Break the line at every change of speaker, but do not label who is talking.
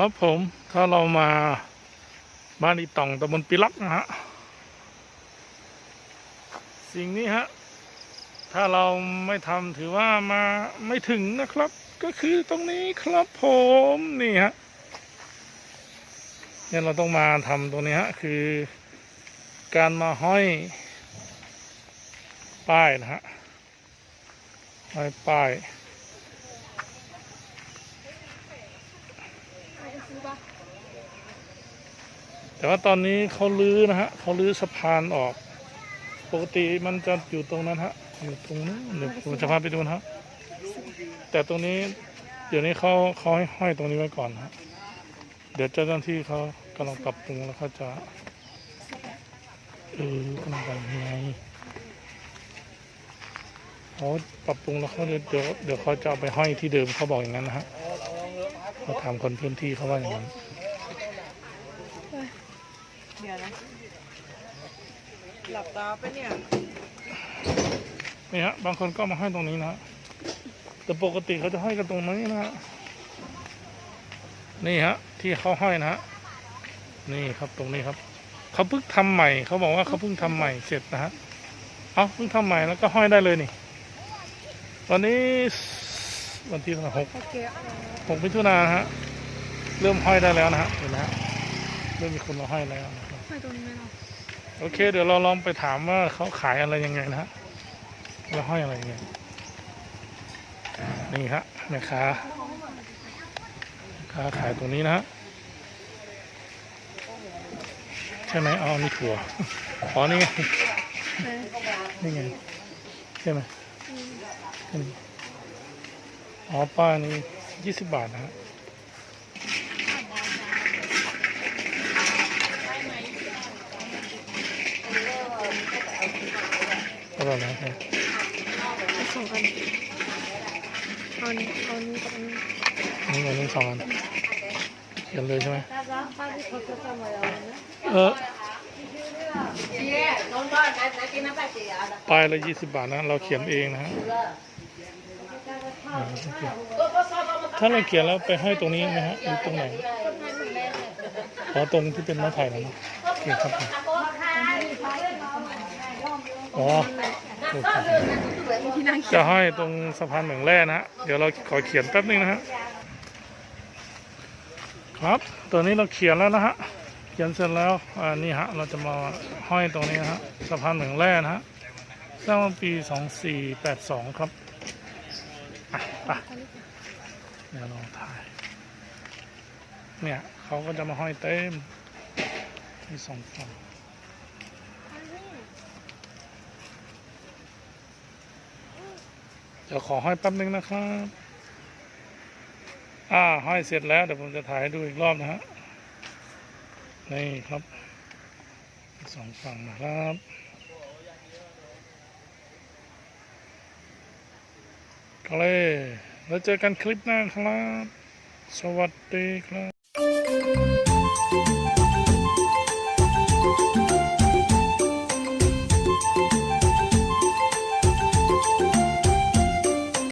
ครับผมถ้าเรามาบ้านอีต่องตำบลปิลักนะฮะ สิ่งนี้ฮะ ถ้าเราไม่ทำถือว่ามาไม่ถึงนะครับ ก็คือตรงนี้ครับผมนี่ฮะเนี่ยเราต้องมาทำตรงนี้ฮะ คือการมาห้อยป้ายนะฮะห้อยป้าย แต่ว่าตอนนี้เขาลื้อนะฮะเขาลื้อสะพานออก ปกติมันจะอยู่ตรงนั้นฮะ อยู่ตรงนู้นเดี๋ยวผมจะพาไปดูนะฮะแต่ตรงนี้เดี๋ยวนี้เขาเขาให้ห้อยตรงนี้ไว้ก่อนฮะเดี๋ยวเจ้าหน้าที่เขากำลังปรับปรุงแล้วเขาจะเออกำลังไปยังไงเขาปรับปรุงแล้วเขาเดี๋ยวเดี๋ยวเขาจะเอาไปห้อยที่เดิมเขาบอกอย่างนั้นนะฮะ เขาถามคนพื้นที่เขาว่าอย่างนั้น
เดี๋ยวนะ หลับตาไปะเนี่ย
นี่ฮะบางคนก็มาห้อยตรงนี้นะฮะแต่ปกติเขาจะห้อยกันตรงนี้นะฮะนี่ฮะ ที่เขาห้อยนะฮะนี่ครับตรงนี้ครับเขาเพิ่งทำใหม่เขาบอกว่าเขาเพิ่งทำใหม่เสร็จนะฮะเอาเพิ่งทำใหม่แล้วก็ห้อยได้เลยนี่ วันนี้ วันที่เท่าไหร่หก
โอเค
หกมิถุนายนนะฮะ เริ่มห้อยได้แล้วนะฮะเห็นไหมฮะเริ่มมีคนมาห้อยแล้วนะครับ
ไม่ตรงนี้ไม่หรอ
โอเค เดี๋ยวเราลองไปถามว่าเขาขายอะไรยังไงนะฮะแล้วห้อยอะไรยังไงนี่ฮะแม่ค้าแม่ค้าขายตรงนี้นะฮะใช่ไหมอ๋อนี่ถั่วอ๋อนี่ไงนี่ไงใช่ไหมใช่ไหม อ๋อป้านี่ยี่สิบบาทนะฮะอร่อยนะครับ
สองอันเอานี้เอานี้กับอันนี้
นี่อันนี้สองอันเขียนเลยใช่ไหม
เขาจะทำอไรเอ
ป้ายละยี่สิบบาทนะ เราเขียนเองนะฮะ ถ้าเราเขียนแล้วไปให้ตรงนี้ไหมฮะหรือตรงไหนอ๋อตรงที่เป็นไม้ไผ่นะโอเคครับอ๋อจะให้ตรงสะพานเหมืองแร่นะฮะเดี๋ยวเราขอเขียนแป๊บนึงนะฮะครับตัวนี้เราเขียนแล้วนะฮะเขียนเสร็จแล้วอ่านี่ฮะเราจะมาห้อยตรงนี้นะฮะสะพานเหมืองแร่นะฮะสร้างปี 2482 ครับ่ะเดี๋ยวเราถ่าย เนี่ยเขาก็จะมาห้อยเต็มที่สองฝั่งเดี๋ยวขอห้อยแป๊บนึงนะครับ อ่าห้อยเสร็จแล้วเดี๋ยวผมจะถ่ายให้ดูอีกรอบนะฮะ นี่ครับสองฝั่งนะครับ ก็เลแล้วเจอกันคลิปหน้าครับ สวัสดีครับ